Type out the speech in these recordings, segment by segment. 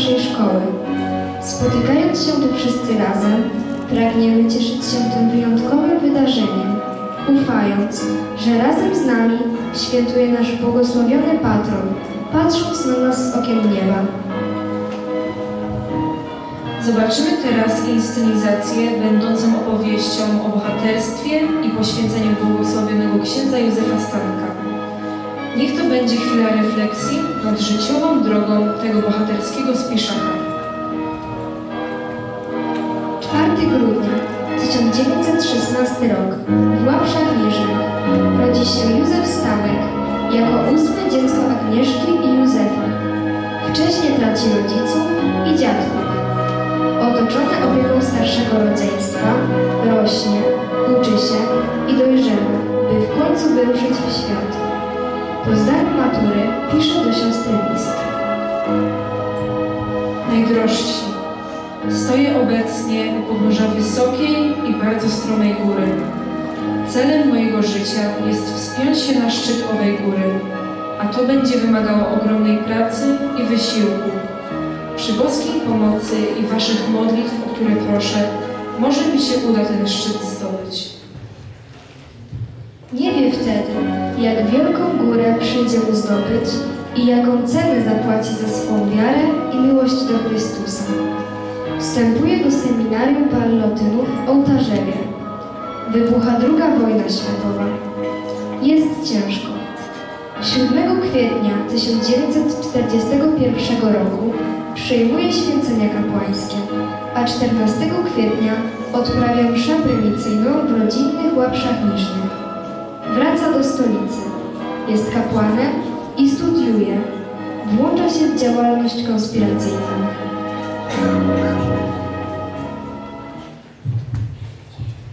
naszej szkoły. Spotykając się tu wszyscy razem, pragniemy cieszyć się tym wyjątkowym wydarzeniem, ufając, że razem z nami świętuje nasz błogosławiony patron, patrząc na nas z okiem nieba. Zobaczymy teraz inscenizację będącą opowieścią o bohaterstwie i poświęceniu błogosławionego księdza Józefa Stanka. Niech to będzie chwila refleksji nad życiową drogą tego bohaterskiego spiszaka. 4 grudnia 1916 rok w Łapszach Niżnych rodzi się Józef Stanek jako ósme dziecko Agnieszki i Józefa. Wcześniej traci rodziców i dziadków. Otoczony opieką starszego rodzeństwa, rośnie, uczy się i dojrzewa, by w końcu wyruszyć. Po zdaniu matury pisze do siostry list. Najdrożsi. Stoję obecnie u podnóża wysokiej i bardzo stromej góry. Celem mojego życia jest wspiąć się na szczyt owej góry, a to będzie wymagało ogromnej pracy i wysiłku. Przy boskiej pomocy i Waszych modlitw, o które proszę, może mi się uda ten szczyt zdobyć. Jak wielką górę przyjdzie mu zdobyć i jaką cenę zapłaci za swą wiarę i miłość do Chrystusa. Wstępuje do seminarium Ballotynów w Ołtarzewie. Wybucha II wojna światowa. Jest ciężko. 7 kwietnia 1941 roku przyjmuje święcenia kapłańskie, a 14 kwietnia odprawia mszę prymicyjną w rodzinnych łapszach niżnych. Wraca do stolicy. Jest kapłanem i studiuje. Włącza się w działalność konspiracyjną.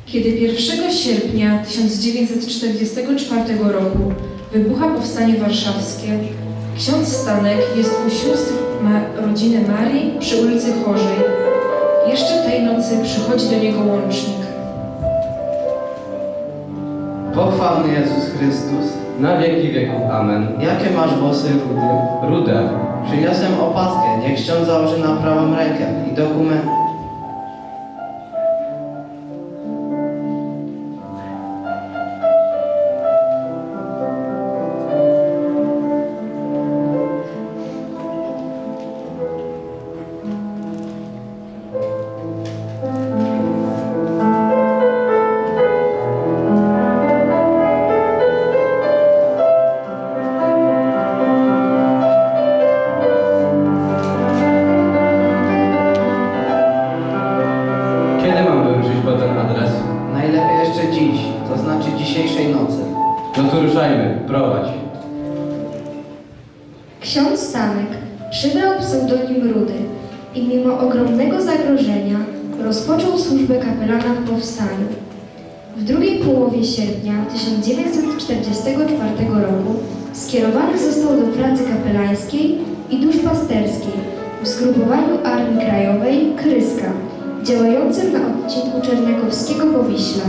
Kiedy 1 sierpnia 1944 roku wybucha Powstanie Warszawskie, ksiądz Stanek jest u sióstr ma rodziny Marii przy ulicy Chorzej. Jeszcze tej nocy przychodzi do niego łącznik. Pochwalny Jezus Chrystus, Na wieki wieków. Amen. jakie masz włosy rudy? Rudę. Przyniosłem opaskę, niech ksiądz założy na prawą rękę i dokument. W zgrupowaniu Armii Krajowej Kryska, działającym na odcinku Czerniakowskiego Powiśla.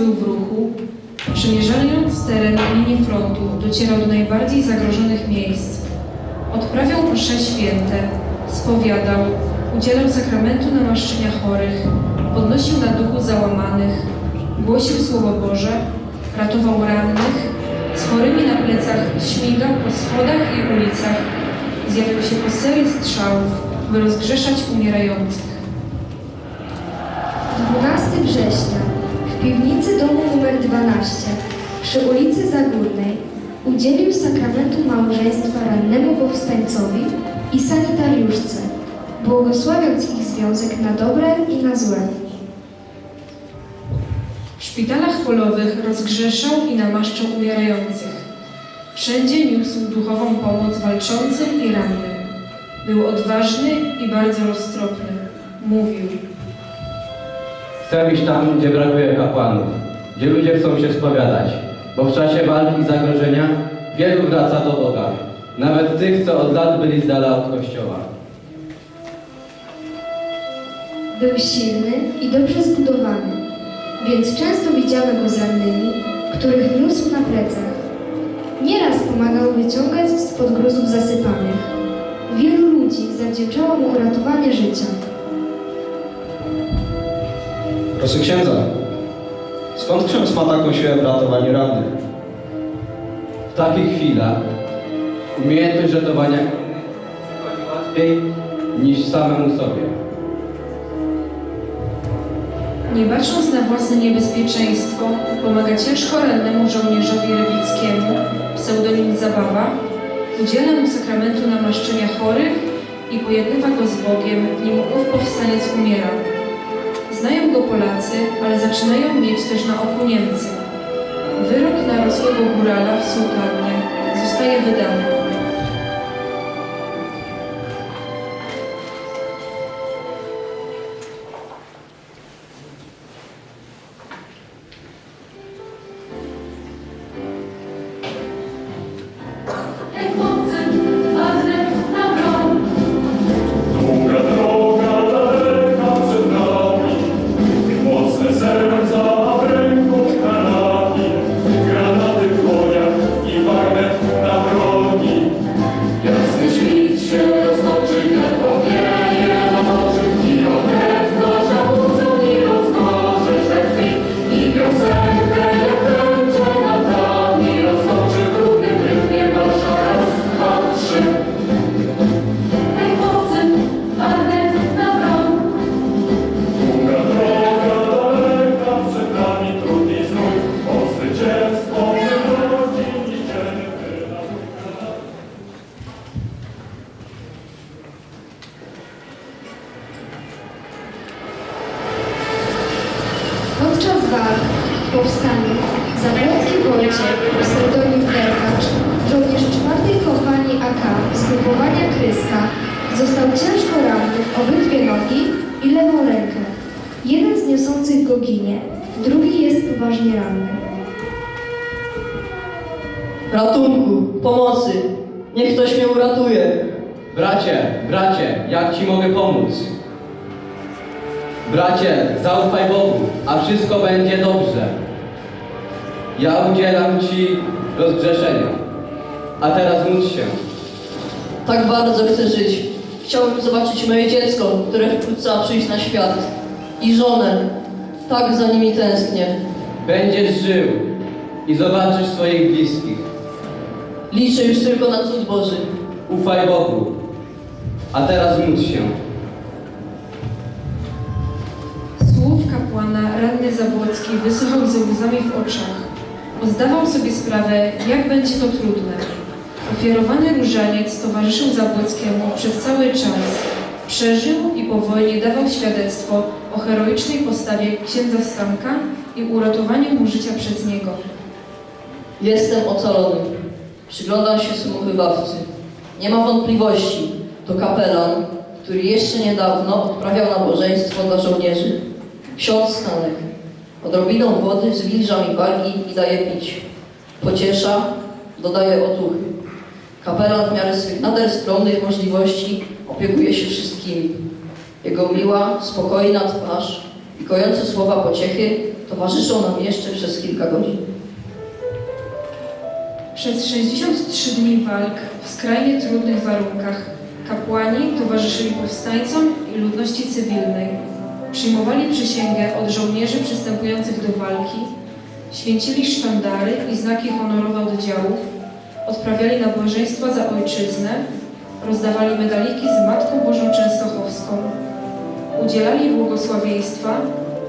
Był w ruchu, przemierzając teren linii frontu, docierał do najbardziej zagrożonych miejsc. Odprawiał msze święte, spowiadał, udzielał sakramentu namaszczenia chorych, podnosił na duchu załamanych, głosił Słowo Boże, ratował rannych, z chorymi na plecach śmigał po schodach i ulicach, zjawiał się po serii strzałów, by rozgrzeszać umierających. 12 września w piwnicy domu nr 12 przy ulicy Zagórnej udzielił sakramentu małżeństwa rannemu powstańcowi i sanitariuszce, błogosławiąc ich związek na dobre i na złe. W szpitalach polowych rozgrzeszał i namaszczał umierających. Wszędzie niósł duchową pomoc walczącym i rannym. Był odważny i bardzo roztropny. Mówił. Chcę iść tam, gdzie brakuje kapłanów, gdzie ludzie chcą się spowiadać, bo w czasie walki i zagrożenia wielu wraca do Boga, nawet tych, co od lat byli z dala od Kościoła. Był silny i dobrze zbudowany, więc często widziano go z rannymi, których niósł na plecach. Nieraz pomagał wyciągać spod gruzów zasypanych. Wielu ludzi zawdzięczało mu uratowanie życia. Proszę księdza, skąd ksiądz ma taką siłę w ratowaniu rannych? W takich chwilach umiejętność ratowania łatwiej niż samemu sobie. Nie bacząc na własne niebezpieczeństwo, pomaga ciężko rannemu żołnierzowi rybickiemu, pseudonim Zabawa, udziela mu sakramentu namaszczenia chorych i pojednywa go z Bogiem, nim ów powstaniec umiera. Znają go Polacy, ale zaczynają mieć też na oku Niemcy. Wyrok na rosłego górala w sułtanie zostaje wydany. Walk w powstaniu Zabłocki Wojciech, pseudonim Derkacz, żołnierz czwartej kompanii AK zgrupowania Kryska, został ciężko ranny w obydwie nogi i lewą rękę. Jeden z niosących go ginie, drugi jest poważnie ranny. Ratunku, pomocy, niech ktoś mnie uratuje. Bracie, bracie, jak ci mogę pomóc? Bracie, zaufaj Bogu, a wszystko będzie dobrze. Ja udzielam ci rozgrzeszenia. A teraz módl się. Tak bardzo chcę żyć. Chciałbym zobaczyć moje dziecko, które wkrótce ma przyjść na świat. I żonę. Tak za nimi tęsknię. Będziesz żył i zobaczysz swoich bliskich. Liczę już tylko na cud Boży. Ufaj Bogu. A teraz módl się. Kapłana ranny Zabłocki wysłuchał ze łzami w oczach, bo zdawał sobie sprawę, jak będzie to trudne. Ofiarowany różaniec towarzyszył Zabłockiemu przez cały czas. Przeżył i po wojnie dawał świadectwo o heroicznej postawie księdza Stanka i uratowaniu mu życia przez niego. Jestem ocalony. Przyglądam się swemu wybawcy. Nie ma wątpliwości. To kapelan, który jeszcze niedawno odprawiał nabożeństwo dla żołnierzy. Ksiądz Stanek. Odrobiną wody zwilża mi wagi i daje pić. Pociesza, dodaje otuchy. Kapelan w miarę swych nader skromnych możliwości opiekuje się wszystkimi. Jego miła, spokojna twarz i kojące słowa pociechy towarzyszą nam jeszcze przez kilka godzin. Przez 63 dni walk w skrajnie trudnych warunkach kapłani towarzyszyli powstańcom i ludności cywilnej. Przyjmowali przysięgę od żołnierzy przystępujących do walki, święcili sztandary i znaki honorowe oddziałów, odprawiali nabożeństwa za ojczyznę, rozdawali medaliki z Matką Bożą Częstochowską, udzielali błogosławieństwa,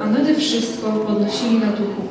a nade wszystko podnosili na duchu.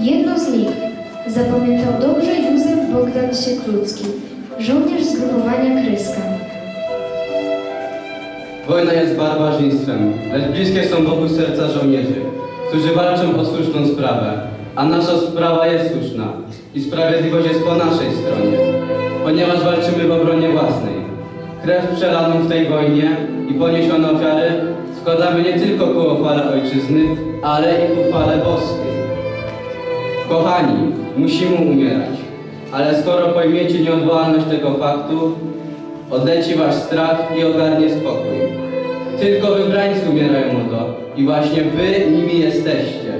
Jedno z nich zapamiętał dobrze Józef Bogdan Sieklucki, żołnierz zgrupowania Kryska. Wojna jest barbarzyństwem, lecz bliskie są Bogu serca żołnierzy, którzy walczą o słuszną sprawę, a nasza sprawa jest słuszna i sprawiedliwość jest po naszej stronie, ponieważ walczymy w obronie własnej. Krew przelaną w tej wojnie i poniesione ofiary składamy nie tylko ku chwale ojczyzny, ale i ku boskiej. Kochani, musimy umierać, ale skoro pojmiecie nieodwołalność tego faktu, odleci wasz strach i ogarnie spokój. Tylko wybrańcy umierają o to i właśnie wy nimi jesteście.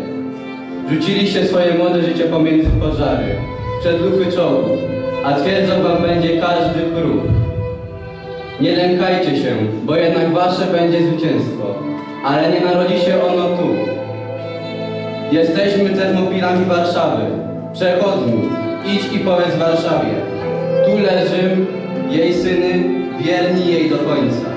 Rzuciliście swoje młode życie pomiędzy pożary, przed lufy czołgów, a twierdzą wam będzie każdy próg. Nie lękajcie się, bo jednak wasze będzie zwycięstwo, ale nie narodzi się ono tu. Jesteśmy termopilami Warszawy. Przechodni, idź i powiedz Warszawie. Tu leży jej syny, wierni jej do końca.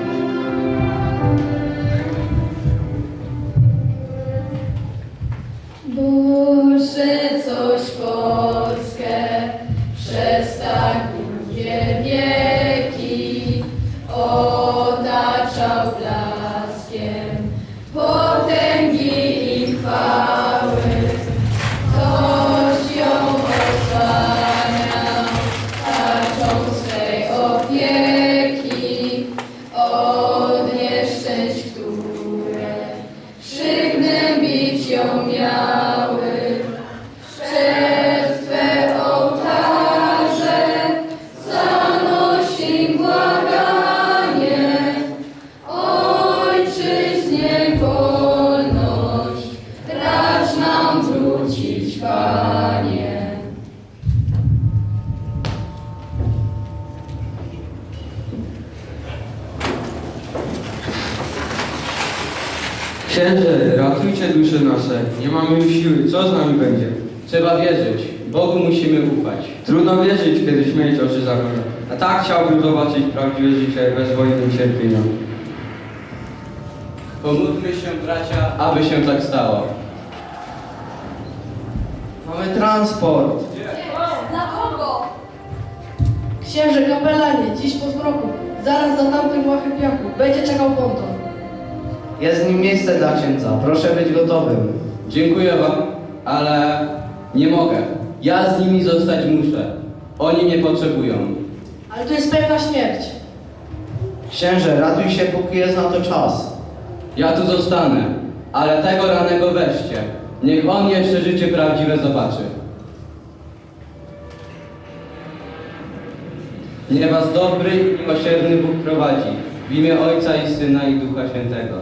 Zobaczyć prawdziwe życie bez wojny i cierpienia. Pomódlmy się, bracia, aby się tak stało. Mamy transport. Księże kapelanie, dziś po zmroku, zaraz za tamtym łachem piachu, będzie czekał ponton. Jest w nim miejsce dla księdza. Proszę być gotowym. Dziękuję wam, ale nie mogę. Ja z nimi zostać muszę. Oni mnie potrzebują. Ale to jest pewna śmierć. Księże, ratuj się, póki jest na to czas. Ja tu zostanę, ale tego ranego weźcie. Niech on jeszcze życie prawdziwe zobaczy. Niech was dobry i miłosierny Bóg prowadzi. W imię Ojca i Syna i Ducha Świętego.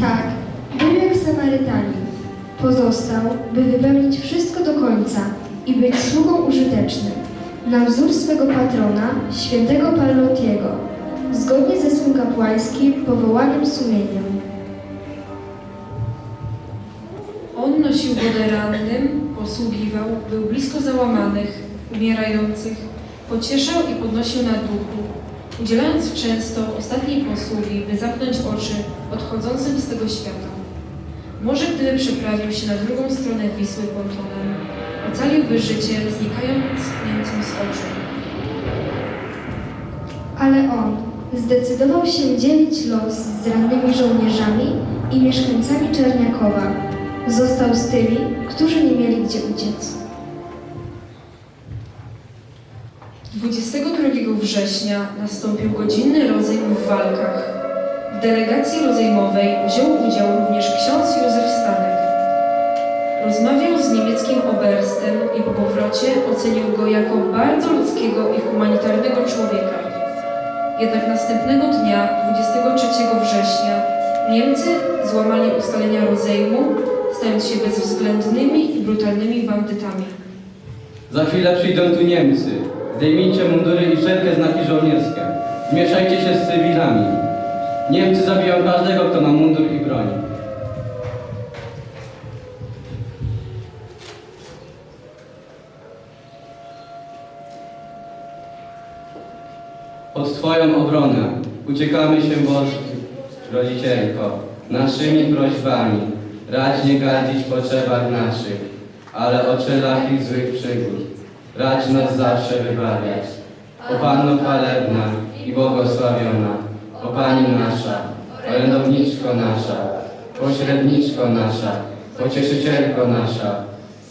Tak, Samarytanin. Pozostał, by wypełnić wszystko do końca i być sługą użytecznym, na wzór swego patrona, świętego Pallotiego, zgodnie ze swym kapłańskim powołaniem sumieniem. On nosił wodę rannym, posługiwał, był blisko załamanych, umierających, pocieszał i podnosił na duchu, udzielając często ostatniej posługi, by zapnąć oczy odchodzącym z tego świata. Może gdyby przeprawił się na drugą stronę Wisły pontonem, ocaliłby życie, znikając Niemcom z oczu. Ale on zdecydował się dzielić los z rannymi żołnierzami i mieszkańcami Czerniakowa. Został z tymi, którzy nie mieli gdzie uciec. 22 września nastąpił godzinny rozejm w walkach. W delegacji rozejmowej wziął udział również ksiądz Józef Stanek. Rozmawiał z niemieckim oberstem i po powrocie ocenił go jako bardzo ludzkiego i humanitarnego człowieka. Jednak następnego dnia, 23 września, Niemcy złamali ustalenia rozejmu, stając się bezwzględnymi i brutalnymi bandytami. Za chwilę przyjdą tu Niemcy. Zdejmijcie mundury i wszelkie znaki żołnierskie. Mieszajcie się z cywilami. Niemcy zabiją każdego, kto ma mundur i broń. Pod Twoją obronę uciekamy się, Boże, rodzicielko, naszymi prośbami. Radź nie gardzić potrzebach naszych, ale o ich złych przygód. Radź nas zawsze wybawiać. O Panno chwalebna i błogosławiona, o Pani nasza, orędowniczko nasza, pośredniczko nasza, pocieszycielko nasza,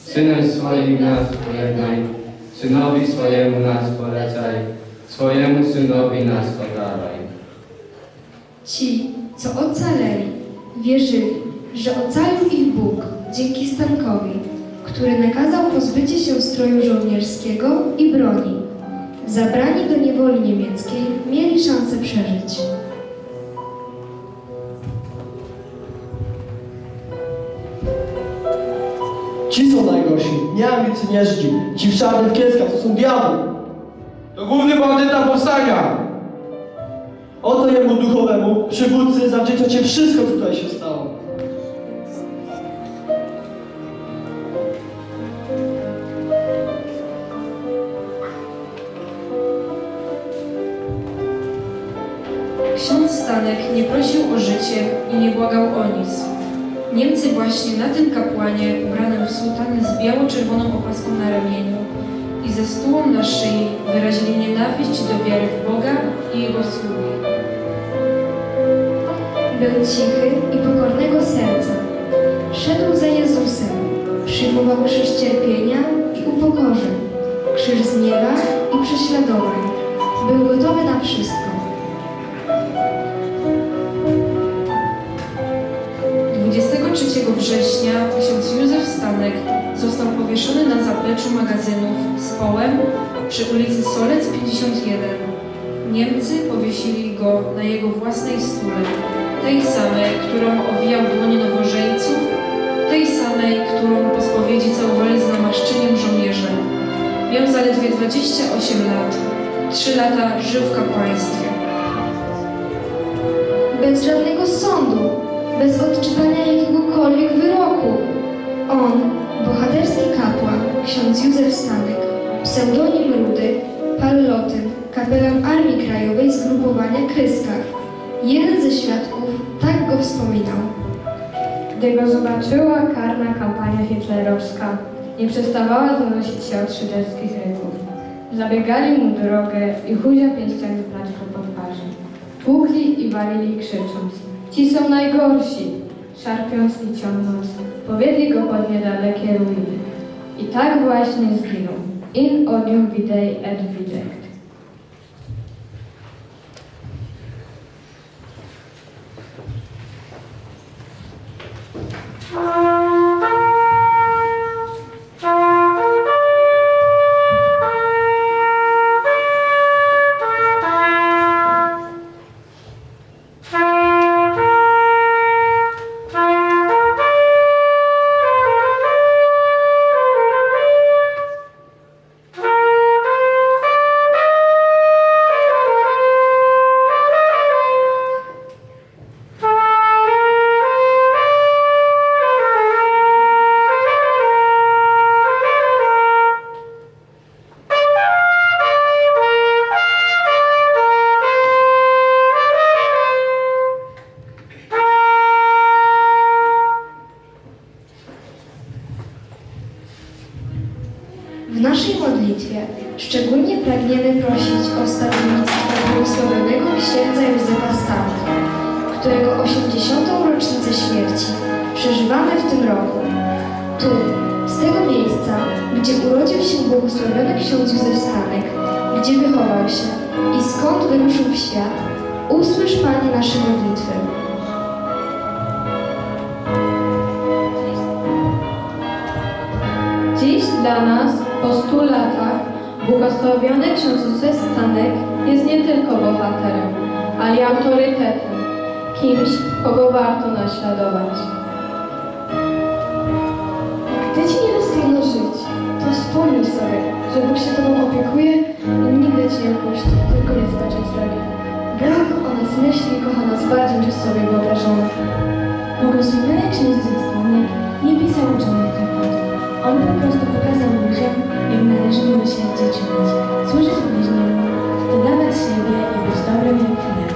Synem swoim nas pojednaj, Synowi swojemu nas polecaj, swojemu Synowi nas podawaj. Ci, co ocaleli, wierzyli, że ocalił ich Bóg dzięki Stankowi, który nakazał pozbycie się stroju żołnierskiego i broni. Zabrani do niewoli niemieckiej, mieli szansę przeżyć. Ci są najgorsi, nie ambicjonierzy, ci w czarnych kieskach, to są diabły. To główny bandyta powstania! Oto jemu duchowemu, przywódcy, zawdzięczacie wszystko, co tutaj się stało. Ksiądz Stanek nie prosił o życie i nie błagał o nic. Niemcy właśnie na tym kapłanie, ubranym w sutanę z biało-czerwoną opaską na ramieniu i ze stułą na szyi, wyrazili nienawiść do wiary w Boga i Jego sługi. Był cichy i pokornego serca. Szedł za Jezusem, przyjmował krzyż cierpienia i upokorzeń, krzyż zniewa i prześladowań. Był gotowy na wszystko. 23 września ksiądz Józef Stanek został powieszony na zapleczu magazynów z połem przy ulicy Solec 51. Niemcy powiesili go na jego własnej stule, tej samej, którą owijał dłonie nowożeńców, tej samej, którą po spowiedzi całowali z namaszczeniem żołnierze. Miał zaledwie 28 lat. Trzy lata żył w kapłaństwie. Bez żadnego sądu, bez odczytania jakiegokolwiek wyroku. On, bohaterski kapłan, ksiądz Józef Stanek, pseudonim Rudy, Pallotyn, kapelan Armii Krajowej zgrupowania Kryskach. Jeden ze świadków tak go wspominał. Gdy go zobaczyła karna kampania hitlerowska, nie przestawała zanosić się od szyderskich rynków. Zabiegali mu drogę i chuzia pięściami go po twarzy. Tłukli i walili krzycząc. Ci są najgorsi! Szarpiąc i ciągnąc, powiedzieli go pod niedalekie ruiny. I tak właśnie zginął. In odium videi et szczególnie pragniemy prosić o stanowisko błogosławionego księdza Józefa Stanka, którego 80. rocznicę śmierci przeżywamy w tym roku. Tu, z tego miejsca, gdzie urodził się błogosławiony ksiądz Józef Stanek, gdzie wychował się i skąd wyruszył w świat, usłysz Panie nasze modlitwy. Dziś dla nas, po latach, błogosławiony ksiądz Józef Stanek jest nie tylko bohaterem, ale i autorytetem, kimś, kogo warto naśladować. Gdy Ci nie dostanie żyć, to wspomnij sobie, że Bóg się Tobą opiekuje i nigdy Cię nie opuści, tylko nie z drogi. Bóg o nas myśli kocha nas bardziej niż sobie wyobrażamy. Błogosławiony ksiądz Zostanek nie pisał uczonych. On po prostu pokazał ludziom, jak należymy do siebie czynić, służyć bliźniemu, dodawać siebie i być dobrym jak.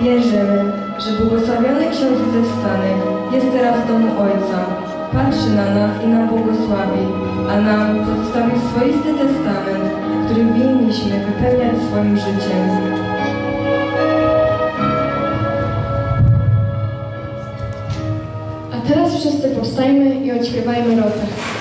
Wierzymy, że błogosławiony ksiądz Józef Stanek jest teraz w domu Ojca. Patrzy na nas i nam błogosławi, a nam pozostawił swoisty testament, który winniśmy wypełniać swoim życiem. A teraz wszyscy powstajmy i odśpiewajmy rotę.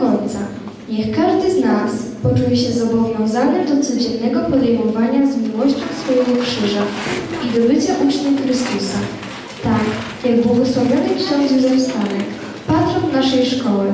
końca. Niech każdy z nas poczuje się zobowiązany do codziennego podejmowania z miłością swojego krzyża i do bycia uczniem Chrystusa. Tak, jak błogosławiony ksiądz Józef Stanek, patron naszej szkoły,